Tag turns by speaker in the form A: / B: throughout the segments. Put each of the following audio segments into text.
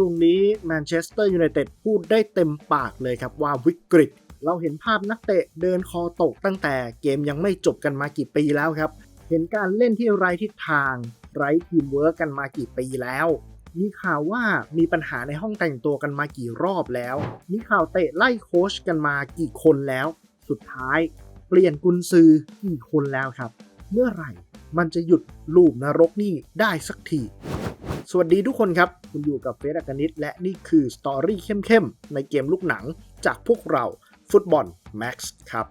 A: รงนี้แมนเชสเตอร์ยูไนเต็ดพูดได้เต็มปากเลยครับว่าวิกฤต เราเห็นภาพนักเตะเดินคอตกตั้งแต่เกมยังไม่จบกันมากี่ปีแล้วครับ เห็นการเล่นที่ไร้ทิศทาง ไร้ทีมเวิร์กกันมากี่ปีแล้วมีข่าวว่ามีปัญหาในห้องแต่งตัวกันมากี่รอบแล้ว มีข่าวเตะไล่โค้ชกันมากี่คนแล้ว สุดท้าย เปลี่ยนกุนซือกี่คนแล้วครับ เมื่อไหร่มันจะหยุดลูปนรกนี่ได้สักที สวัสดีทุกคนครับ คุณอยู่กับเฟสอากานิตและนี่คือสตอรี่เข้มๆ ในเกมลูกหนังจากพวกเราฟุตบอลแม็กซ์ครับ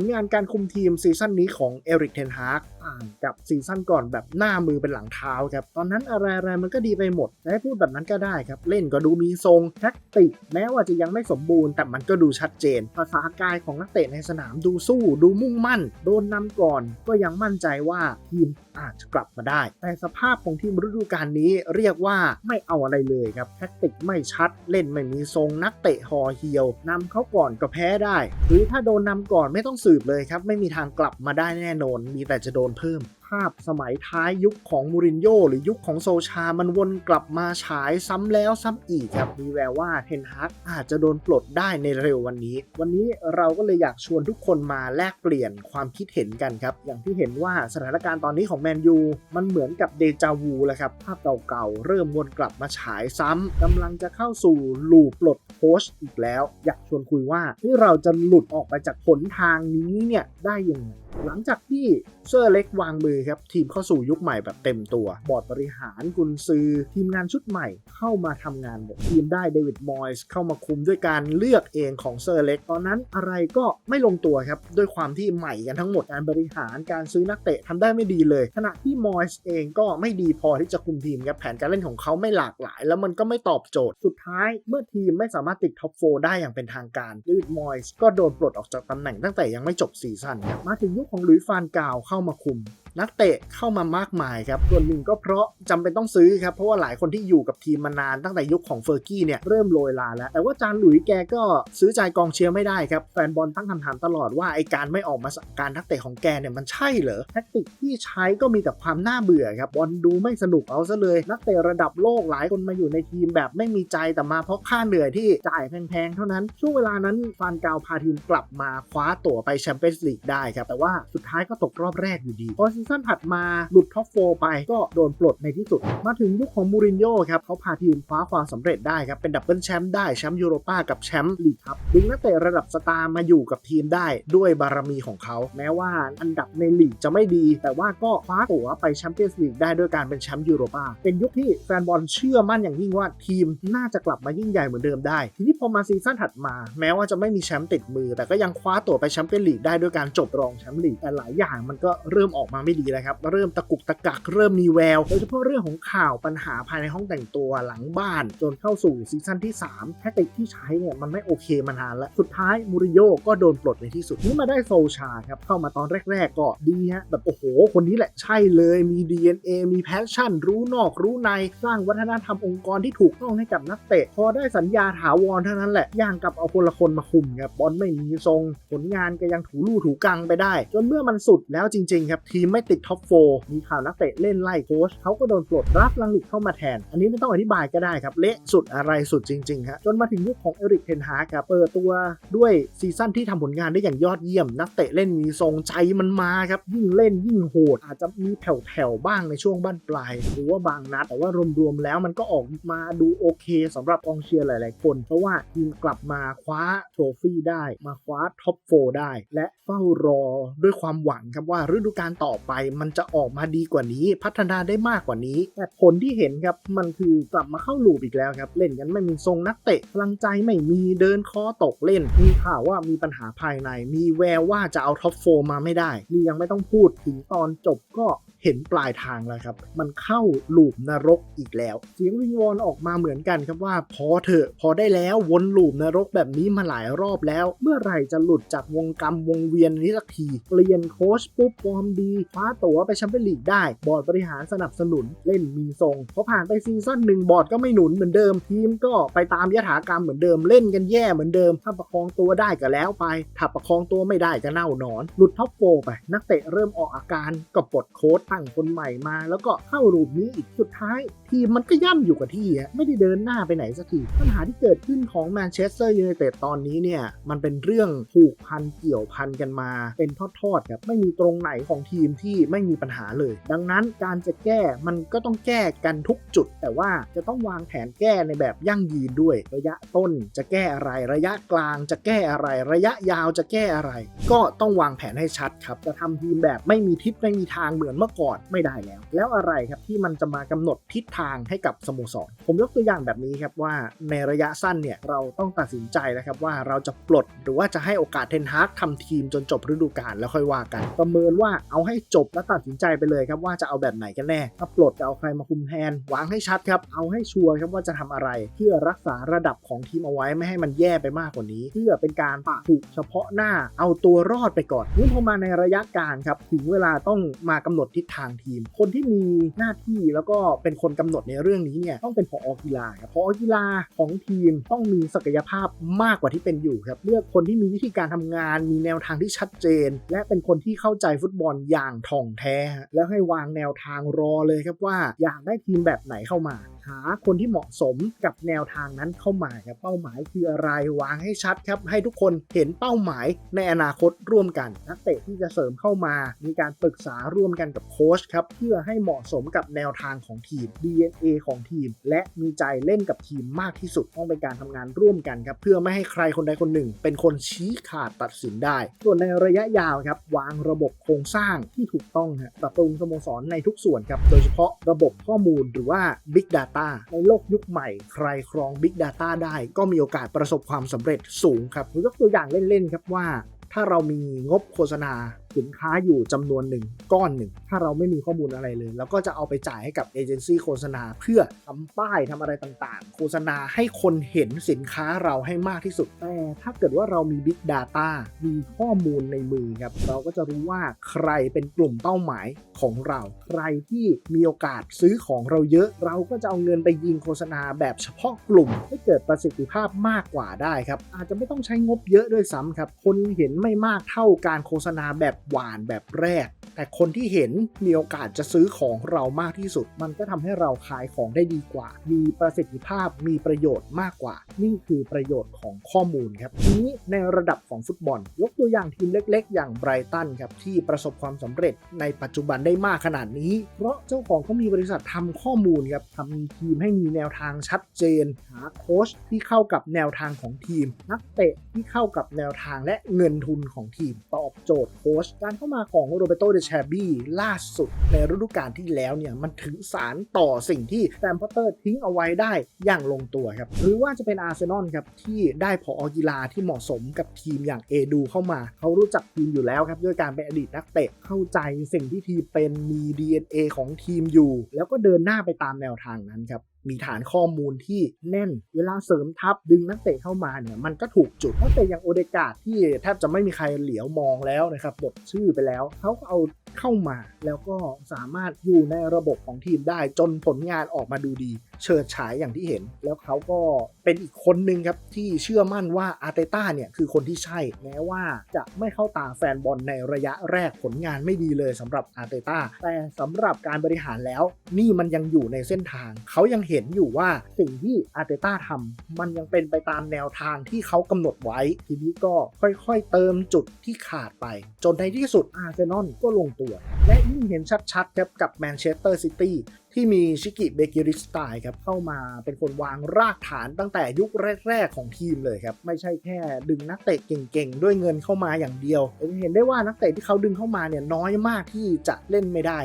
A: ลงานการคุมทีมซีซั่นนี้ของเอริกเทนฮากต่างกับซีซั่นก่อนแบบหน้ามือเป็นหลังเท้าครับ ตอนนั้นอะไรๆมันก็ดีไปหมดแต่ให้พูดแบบนั้นก็ได้ครับ เล่นก็ดูมีทรงแท็กติก แม้ว่าจะยังไม่สมบูรณ์แต่มันก็ดูชัดเจน ภาษากายของนักเตะในสนามดูสู้ ดูมุ่งมั่น โดนนำก่อนก็ยังมั่นใจว่าทีมอาจจะกลับมาได้ แต่สภาพของทีมฤดูกาลนี้เรียกว่าไม่เอาอะไรเลยครับแท็กติกไม่ชัด เล่นไม่มีทรงนักเตะฮอเฮียวนำเขาก่อนก็แพ้ได้ หรือถ้าโดนนำก่อนไม่ต้องสืบเลยครับ ไม่มีทางกลับมาได้แน่นอน มีแต่จะโดนเพิ่ม ภาพสมัยท้ายยุคของมูรินโญ่หรือยุคของโซชา มันวนกลับมาฉายซ้ำแล้วซ้ำอีกครับ มีแววว่าเทนฮากอาจจะโดนปลดได้ในเร็ววันนี้ วันนี้เราก็เลยอยากชวนทุกคนมาแลกเปลี่ยนความคิดเห็นกันครับ อย่างที่เห็นว่าสถานการณ์ตอนนี้ของแมนยูมันเหมือนกับเดจาวูแหละครับ ภาพเก่าๆเริ่มวนกลับมาฉายซ้ำกำลังจะเข้าสู่ลูปปลดโค้ชอีกแล้ว อยากชวนคุยว่าที่เราจะหลุดออกไปจากผลทางนี้เนี่ยได้ยังไง หลังจากที่เซอร์เล็กวางมือครับ ทีมเข้าสู่ยุคใหม่แบบเต็มตัว บอร์ดบริหารกุนซือ ทีมงานชุดใหม่เข้ามาทำงานทีมได้เดวิดมอยส์เข้ามาคุมด้วยการเลือกเองของเซอร์เล็ก ตอนนั้นอะไรก็ไม่ลงตัวครับ ด้วยความที่ใหม่กันทั้งหมดการบริหารการซื้อนักเตะทำได้ไม่ดีเลย ขณะที่มอยส์เองก็ไม่ดีพอที่จะคุมทีมครับแผนการเล่นของเขาไม่หลากหลาย แล้วมันก็ไม่ตอบโจทย์สุดท้ายเมื่อทีมไม่สามารถติดท็อปโฟได้อย่างเป็นทางการเดวิดมอยส์ก็โดนปลดออกจากตำแหน่งตั้งแต่ยังไม่จบซีซั่นมาถึงยุคของหลุยฟานกาวเข้ามาคุม นักเตะเข้ามามากมายครับส่วนหนึ่งก็เพราะจำเป็นต้องซื้อครับ เพราะว่าหลายคนที่อยู่กับทีมมานานตั้งแต่ยุคของเฟอร์กี้เนี่ยเริ่มโรยลาแล้ว แต่ว่าจานหลุยแกก็ซื้อใจกองเชียร์ไม่ได้ครับ แฟนบอลตั้งคำถามตลอดว่าไอการไม่ออกมาสั่งการนักเตะของแกเนี่ยมันใช่เหรอแท็กติกที่ใช้ก็มีแต่ความน่าเบื่อครับบอลดูไม่สนุกเอาซะเลย นักเตะระดับโลกหลายคนมาอยู่ในทีมแบบไม่มีใจแต่มาเพราะค่าเหนื่อยที่จ่ายแพงๆเท่านั้นช่วงเวลานั้นฟานกาวพาทีมกลับมาคว้าตั๋วไปแชมเปี้ยนส์ลีกได้ครับแต่ว่าสุดท้ายก็ตกรอบแรกอยู่ดีพอซีซั่นถัดมาหลุดท็อปโฟไปก็โดนปลดในที่สุด มาถึงยุคของมูรินโญ่ครับเขาพาทีมคว้าความสำเร็จได้ครับ เป็นดับเบิลแชมป์ได้แชมป์ยูโรป้ากับแชมป์ลีกครับดึงนักเตะระดับสตาร์มาอยู่กับทีมได้ด้วยบารมีของเขา แม้ว่าอันดับในลีกจะไม่ดี แต่ว่าก็คว้าตั๋วไปแชมเปี้ยนส์ลีกได้ด้วยการเป็นแชมป์ยูโรป้าเป็นยุคที่แฟนบอลเชื่อมั่นอย่างยิ่งว่าทีมน่าจะกลับมายิ่งใหญ่เหมือนเดิมได้ ทีนี้พอมาซีซั่นถัดมา แม้ว่าจะไม่มีแชมป์ติดมือ แต่ก็ยังคว้าตั๋วไปแชมเปี้ยนลีกได้ด้วยการจบรองแชมป์ลีกแต่หลายอย่างมันก็เริ่มออกมาไม่ดีแล้วครับเริ่มตะกุกตะกักเริ่มมีแววโดยเฉพาะเรื่องของข่าวปัญหาภายในห้องแต่งตัวหลังบ้าน จนเข้าสู่ซีซั่นที่3แทคติกที่ใช้เนี่ยมันไม่โอเคมานานแล้วสุดท้ายมูริโญ่ก็โดนปลดในที่สุดนี่มาได้โซลชาครับเข้ามาตอนแรก ๆ ก็ดีฮะแบบโอ้โห คนนี้แหละใช่เลยมี DNA มีแพชชั่น รู้นอกรู้ในสร้างวัฒนธรรมองค์กรที่ถูกต้องให้กับนักเตะ พอได้สัญญาถาวรเท่านั้นแหละย่างกับเอาคนละคนมาคุมครับบอลไม่มีทรง ผลงานก็ยังถูลู่ถูกังไปได้ จนเมื่อมันสุดแล้วจริง ๆ ครับทีมไม่ติดท็อปโฟมีข่าวนักเตะเล่นไล่โค้ชเขาก็โดนปลดรับลังลิกเข้ามาแทน อันนี้ไม่ต้องอธิบายก็ได้ครับ เละสุดอะไรสุดจริงๆฮะจนมาถึงยุคของเอริกเทนฮากครับเปิดตัวด้วยซีซั่นที่ทำผลงานได้อย่างยอดเยี่ยม นักเตะเล่นมีทรงใจมันมาครับ ยิ่งเล่นยิ่งโหด อาจจะมีแผ่วๆบ้างในช่วงบ้านปลาย หรือว่าบางนัด แต่ว่ารวมๆแล้วมันก็ออกมาดูโอเคสำหรับกองเชียร์หลาย ๆ คน เพราะว่าทีมกลับมาคว้าโทรฟี่ได้มาคว้าท็อปโฟได้ และเฝ้ารอด้วยความหวังครับว่าฤดูกาลต่อไป มันจะออกมาดีกว่านี้ พัฒนาได้มากกว่านี้ แต่ผลที่เห็นครับมันคือกลับมาเข้าลูปอีกแล้วครับ เล่นกันไม่มีทรงนักเตะพลังใจไม่มีเดินคอตกเล่น มีข่าวว่ามีปัญหาภายใน มีแววว่าจะเอาท็อปโฟมาไม่ได้นี่ยังไม่ต้องพูดถึงตอนจบก็เห็นปลายทางแล้วครับ มันเข้าลูปนรกอีกแล้ว เสียงวิงวอนออกมาเหมือนกันครับว่าพอเถอะพอได้แล้ววนลูปนรกแบบนี้มาหลายรอบแล้ว เมื่อไหร่จะหลุดจากวงกรรมวงเวียนนี้สักที เปลี่ยนโค้ชปุ๊บฟอร์มดีคว้าตั๋วไปแชมเปี้ยนลีกได้ บอร์ดบริหารสนับสนุนเล่นมีทรงพอผ่านไปซีซั่นหนึ่งบอร์ดก็ไม่หนุนเหมือนเดิม ทีมก็ไปตามยถากรรมเหมือนเดิมเล่นกันแย่เหมือนเดิม ถ้าประคองตัวได้ก็แล้วไปถ้าประคองตัวไม่ได้ก็เน่าหนอน หลุดท็อปโฟไป นักเตะเริ่มออกอาการก็ปลดโค้ชไปช่างคนใหม่มา แล้วก็เข้ารูปนี้อีกสุดท้าย ทีมมันก็ย่ำอยู่กับที่ไม่ได้เดินหน้าไปไหนสักทีปัญหาที่เกิดขึ้นของแมนเชสเตอร์ยูไนเต็ดตอนนี้เนี่ยมันเป็นเรื่องผูกพันเกี่ยวพันกันมา เป็นทอดๆครับไม่มีตรงไหนของทีมที่ไม่มีปัญหาเลย ดังนั้นการจะแก้มันก็ต้องแก้กันทุกจุด แต่ว่าจะต้องวางแผนแก้ในแบบยั่งยืนด้วย ระยะต้นจะแก้อะไรระยะกลางจะแก้อะไรระยะยาวจะแก้อะไร ก็ต้องวางแผนให้ชัดครับจะทำทีมแบบไม่มีทิศไม่มีทางเหมือนเมื่อก่อนไม่ได้แล้ว แล้วอะไรครับที่มันจะมากำหนดทิศทางให้กับสโมสร ผมยกตัวอย่างแบบนี้ครับว่าในระยะสั้นเนี่ยเราต้องตัดสินใจแล้วครับว่าเราจะปลดหรือว่าจะให้โอกาสเทนฮากทำทีมจนจบฤดูกาลแล้วค่อยว่ากัน ประเมินว่าเอาให้จจบแล้วตัดสินใจไปเลยครับว่าจะเอาแบบไหนกันแน่ถ้าปลดจะเอาใครมาคุมแทนวางให้ชัดครับเอาให้ชัวร์ครับว่าจะทำอะไร เพื่อรักษาระดับของทีมเอาไว้ไม่ให้มันแย่ไปมากกว่านี้ เพื่อเป็นการปะผูกเฉพาะหน้าเอาตัวรอดไปก่อนนี่พอมาในระยะกลางครับถึงเวลาต้องมากำหนดทิศทางทีม คนที่มีหน้าที่แล้วก็เป็นคนกำหนดในเรื่องนี้เนี่ยต้องเป็นผอกีฬาครับผอกีฬาของทีมต้องมีศักยภาพมากกว่าที่เป็นอยู่ครับเลือกคนที่มีวิธีการทำงาน มีแนวทางที่ชัดเจน และเป็นคนที่เข้าใจฟุตบอลอย่างถ่องแท้ฮะแล้วให้วางแนวทางรอเลยครับว่าอยากได้ทีมแบบไหนเข้ามา หาคนที่เหมาะสมกับแนวทางนั้นเข้ามาครับเป้าหมายคืออะไรวางให้ชัดครับให้ทุกคนเห็นเป้าหมายในอนาคตร่วมกันนักเตะที่จะเสริมเข้ามา มีการปรึกษาร่วมกันกับโค้ชครับเพื่อให้เหมาะสมกับแนวทางของทีม DNA ของทีม และมีใจเล่นกับทีมมากที่สุดต้องเป็นการทำงานร่วมกันครับเพื่อไม่ให้ใครคนใดคนหนึ่ง เป็นคนชี้ขาดตัดสินได้ ส่วนในระยะยาวครับวางระบบโครงสร้างที่ถูกต้องฮะปรับปรุงสโมสรในทุกส่วนครับโดยเฉพาะระบบข้อมูลหรือว่า Big Data ในโลกยุคใหม่ ใครครอง Big Data ได้ ก็มีโอกาสประสบความสำเร็จสูงครับผมยกตัวอย่างเล่นๆครับว่า ถ้าเรามีงบโฆษณา สินค้าอยู่จำนวนหนึ่งก้อนหนึ่ง ถ้าเราไม่มีข้อมูลอะไรเลยเราก็จะเอาไปจ่ายให้กับเอเจนซี่โฆษณาเพื่อทำป้ายทำอะไรต่างๆ โฆษณาให้คนเห็นสินค้าเราให้มากที่สุด แต่ถ้าเกิดว่าเรามี Big Data มีข้อมูลในมือครับ เราก็จะรู้ว่าใครเป็นกลุ่มเป้าหมายของเรา ใครที่มีโอกาสซื้อของเราเยอะ เราก็จะเอาเงินไปยิงโฆษณาแบบเฉพาะกลุ่ม ให้เกิดประสิทธิภาพมากกว่าได้ครับ อาจจะไม่ต้องใช้งบเยอะด้วยซ้ำครับ คนเห็นไม่มากเท่าการโฆษณาแบบหวานแบบแรก แต่คนที่เห็นมีโอกาสจะซื้อของเรามากที่สุด มันก็ทำให้เราขายของได้ดีกว่า มีประสิทธิภาพมีประโยชน์มากกว่า นี่คือประโยชน์ของข้อมูลครับทีนี้ในระดับของฟุตบอล ยกตัวอย่างทีมเล็กๆ อย่างไบรตันครับที่ประสบความสำเร็จในปัจจุบันได้มากขนาดนี้ เพราะเจ้าของเขามีบริษัททำข้อมูลครับทำทีมให้มีแนวทางชัดเจน หาโค้ชที่เข้ากับแนวทางของทีม นักเตะที่เข้ากับแนวทางและเงินทุนของทีมตอบโจทย์โค้ชการเข้ามาของโรเบโตเดชบี้ล่าสุดในฤดูกาลที่แล้วเนี่ยมันถึงสารต่อสิ่งที่แซมพอตเตอร์ทิ้งเอาไว้ได้อย่างลงตัวครับ หรือว่าจะเป็นอาร์เซนอลครับที่ได้ผอกีฬาที่เหมาะสมกับทีมอย่างเอดูเข้ามา เขารู้จักทีมอยู่แล้วครับ ด้วยการเป็นอดีตนักเตะเข้าใจสิ่งที่ทีมเป็นมี DNA ของทีมอยู่ แล้วก็เดินหน้าไปตามแนวทางนั้นครับ มีฐานข้อมูลที่แน่น เวลาเสริมทัพดึงนักเตะเข้ามาเนี่ยมันก็ถูกจุดนักเตะอย่างโอเดกาดที่แทบจะไม่มีใครเหลียวมองแล้วนะครับหมดชื่อไปแล้วเขาก็เอาเข้ามาแล้วก็สามารถอยู่ในระบบของทีมได้จนผลงานออกมาดูดีเฉิดฉายอย่างที่เห็น แล้วเขาก็เป็นอีกคนหนึ่งครับ ที่เชื่อมั่นว่าอาร์เตต้าเนี่ย คือคนที่ใช่แม้ว่าจะไม่เข้าตาแฟนบอลในระยะแรกผลงานไม่ดีเลยสำหรับอาร์เตต้าแต่สำหรับการบริหารแล้ว นี่มันยังอยู่ในเส้นทาง เขายังเห็นอยู่ว่าสิ่งที่อาร์เตต้าทำมันยังเป็นไปตามแนวทางที่เขากำหนดไว้ ทีนี้ก็ค่อยๆเติมจุดที่ขาดไป จนในที่สุดอาร์เซนอลก็ลงตัว และยิ่งเห็นชัดๆครับกับแมนเชสเตอร์ซิตี้ ที่มีชิกิเบกิริสไตล์ครับเข้ามาเป็นคนวางรากฐานตั้งแต่ยุคแรก ๆ ของทีมเลยครับไม่ใช่แค่ดึงนักเตะเก่งๆ ด้วยเงินเข้ามาอย่างเดียว เห็นได้ว่านักเตะที่เขาดึงเข้ามาเนี่ยน้อยมากที่จะเล่นไม่ได้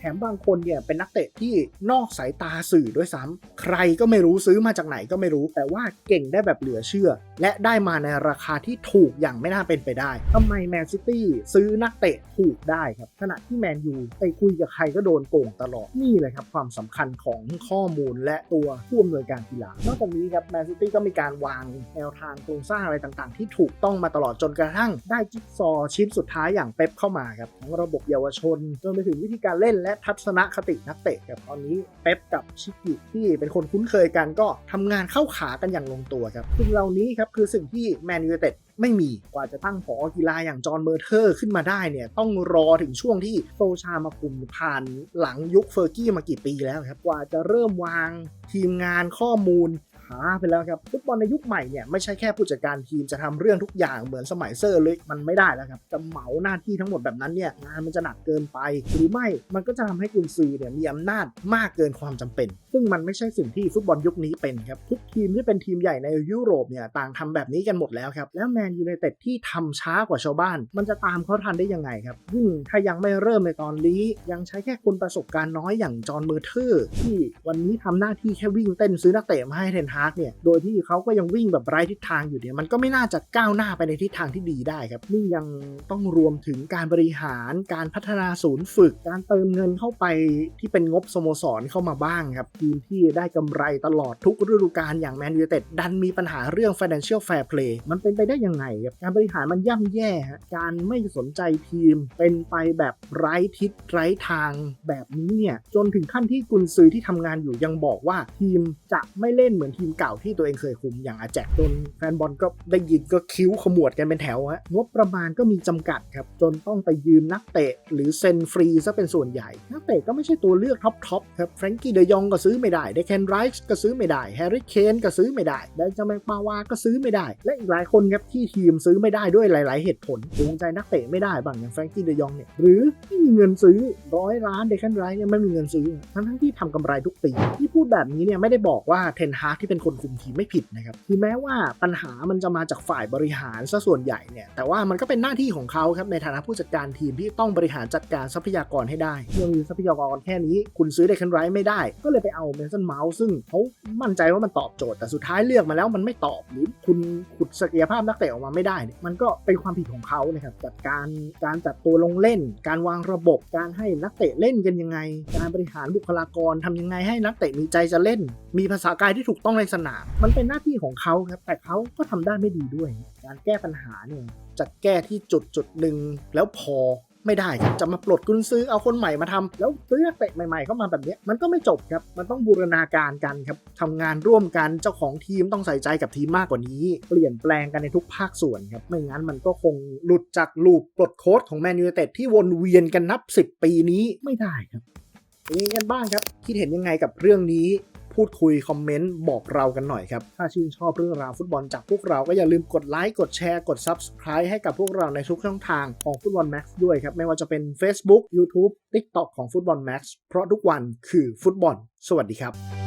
A: แถมบางคนเนี่ยเป็นนักเตะที่นอกสายตาสื่อด้วยซ้ำใครก็ไม่รู้ซื้อมาจากไหนก็ไม่รู้ แต่ว่าเก่งได้แบบเหลือเชื่อ และได้มาในราคาที่ถูกอย่างไม่น่าเป็นไปได้ทำไมแมนซิตี้ซื้อนักเตะถูกได้ครับขณะที่แมนยูไปคุยกับใครก็โดนโกงตลอดนี่เลยครับความสำคัญของข้อมูลและตัวผู้อำนวยการกีฬานอกจากนี้ครับแมนซิตี้ก็มีการวางแนวทางโครงสร้างอะไรต่างๆ ที่ถูกต้องมาตลอดจนกระทั่งได้จิ๊กซอชิ้นสุดท้ายอย่างเป๊ปเข้ามาครับทั้งระบบเยาวชนจนไปถึงวิธีการเล่นและทัศนคตินักเตะครับตอนนี้เป๊ปกับชิกิที่เป็นคนคุ้นเคยกันก็ทำงานเข้าขากันอย่างลงตัวครับสิ่งเหล่านี้ครับคือสิ่งที่แมนยูเต็ด ไม่มีกว่าจะตั้งผอกีฬาอย่างจอห์นเมอร์เทอร์ขึ้นมาได้เนี่ยต้องรอถึงช่วงที่โซชามาคุมผ่านหลังยุคเฟอร์กี้มากี่ปีแล้วครับกว่าจะเริ่มวางทีมงานข้อมูล ช้าไปแล้วครับฟุตบอลในยุคใหม่เนี่ยไม่ใช่แค่ผู้จัดการทีมจะทำเรื่องทุกอย่างเหมือนสมัยเซอร์เล็กมันไม่ได้แล้วครับจะเหมาหน้าที่ทั้งหมดแบบนั้นเนี่ยงานมันจะหนักเกินไป หรือไม่มันก็จะทำให้กุนซือเนี่ยมีอำนาจมากเกินความจำเป็น ซึ่งมันไม่ใช่สิ่งที่ฟุตบอลยุคนี้เป็นครับทุกทีมที่เป็นทีมใหญ่ในยุโรปเนี่ยต่างทำแบบนี้กันหมดแล้วครับแล้วแมนยูไนเต็ดที่ทำช้ากว่าชาวบ้าน มันจะตามเขาทันได้ยังไงครับยิ่งถ้ายังไม่เริ่มในตอนนี้ ยังใช้แค่คนประสบการณ์น้อยอย่างจอห์นเมอร์เทอร์ ที่วันนี้ทำหน้าที่แค่วิ่งเต้นซื้อนักเตะมาให้เทนฮากเนี่ยโดยที่เขาก็ยังวิ่งแบบไร้ทิศทางอยู่เนี่ยมันก็ไม่น่าจะก้าวหน้าไปในทิศทางที่ดีได้ครับนี่ยังต้องรวมถึงการบริหารการพัฒนาศูนย์ฝึก การเติมเงินเข้าไปที่เป็นงบสโมสรเข้ามาบ้างครับทีมที่ได้กำไรตลอดทุกฤดูกาลอย่างแมนยูเต็ดดันมีปัญหาเรื่อง financial fair play มันเป็นไปได้ยังไงครับการบริหารมันย่ำแย่การไม่สนใจทีมเป็นไปแบบไร้ทิศไร้ทางแบบนี้เนี่ยจนถึงขั้นที่กุนซือที่ทำงานอยู่ยังบอกว่าทีมจะไม่เล่นเหมือนทีมเก่าที่ตัวเองเคยคุมอย่างอาแจกจนแฟนบอลก็ได้ยินก็คิ้วขมวดกันเป็นแถวฮะงบประมาณก็มีจำกัดครับ จนต้องไปยืมนักเตะ หรือเซ็นฟรีซะเป็นส่วนใหญ่ นักเตะก็ไม่ใช่ตัวเลือกท็อปท็อปครับแฟรงกี้เดยองก็ซื้อไม่ได้เดแคนไรส์ก็ซื้อไม่ได้แฮร์รี่เคนก็ซื้อไม่ได้แดนจาแมงปาวาก็ซื้อไม่ได้ และอีกหลายคนครับที่ทีมซื้อไม่ได้ด้วยหลาย ๆ เหตุผลจูงใจนักเตะไม่ได้บางอย่างแฟรงกี้เดยองเนี่ยหรือไม่มีเงินซื้อร้อยล้านเดแคนไรส์เนี่ยไม่มีเงินซื้อทั้งที่ทำกำไรทุกปีที่พูดแบบนี้เนี่ยไม่ได้บอกว่าเทนฮากที่เป็นคนคุมทีมไม่ผิดนะครับคือแม้ว่าปัญหามันจะมาจากฝ่ายบริหารซะส่วนใหญ่เนี่ยแต่ว่ามันก็เป็นหน้าที่ของเขาครับในฐานะผู้จัดการทีมที่ต้องบริหารจัดการทรัพยากรให้ได้เมื่อมีทรัพยากรแค่นี้ คุณซื้อเดคันไรไม่ได้ ก็เลยไปเอาเมสันเมาส์ซึ่งเขามั่นใจว่ามันตอบโจทย์แต่สุดท้ายเลือกมาแล้วมันไม่ตอบหรือคุณขุดศักยภาพนักเตะออกมาไม่ได้เนี่ยมันก็เป็นความผิดของเขานะครับจัดการการจัดตัวลงเล่น การวางระบบการให้นักเตะเล่นกันยังไง การบริหารบุคลากรทำยังไงให้นักเตะมีใจจะเล่น มีภาษากายที่ถูกต้องในสนาม มันเป็นหน้าที่ของเขาครับ แต่เขาก็ทำได้ไม่ดีด้วย การแก้ปัญหาเนี่ยจะแก้ที่จุดจุดหนึ่งแล้วพอไม่ได้ครับจะมาปลดกุนซื้อเอาคนใหม่มาทำแล้วซื้อกเตะใหม่ๆเข้ามาแบบนี้มันก็ไม่จบครับ มันต้องบูรณาการกันครับทำงานร่วมกันเจ้าของทีมต้องใส่ใจกับทีมมากกว่านี้ เปลี่ยนแปลงกันในทุกภาคส่วนครับ ไม่งั้นมันก็คงหลุดจากลูปปลดโค้ดของแมนยูเต็ดที่วนเวียนกันนับ 10 ปีนี้ไม่ได้ครับเป็นยังไงกันบ้างครับ คิดเห็นยังไงกับเรื่องนี้ พูดคุยคอมเมนต์บอกเรากันหน่อยครับ ถ้าชื่นชอบเรื่องราวฟุตบอลจากพวกเราก็อย่าลืมกดไลค์กดแชร์กด Subscribe ให้กับพวกเราในทุกช่องทางของฟุตบอลแม็กซ์ด้วยครับ ไม่ว่าจะเป็น Facebook YouTube TikTok ของฟุตบอลแม็กซ์เพราะทุกวันคือฟุตบอล สวัสดีครับ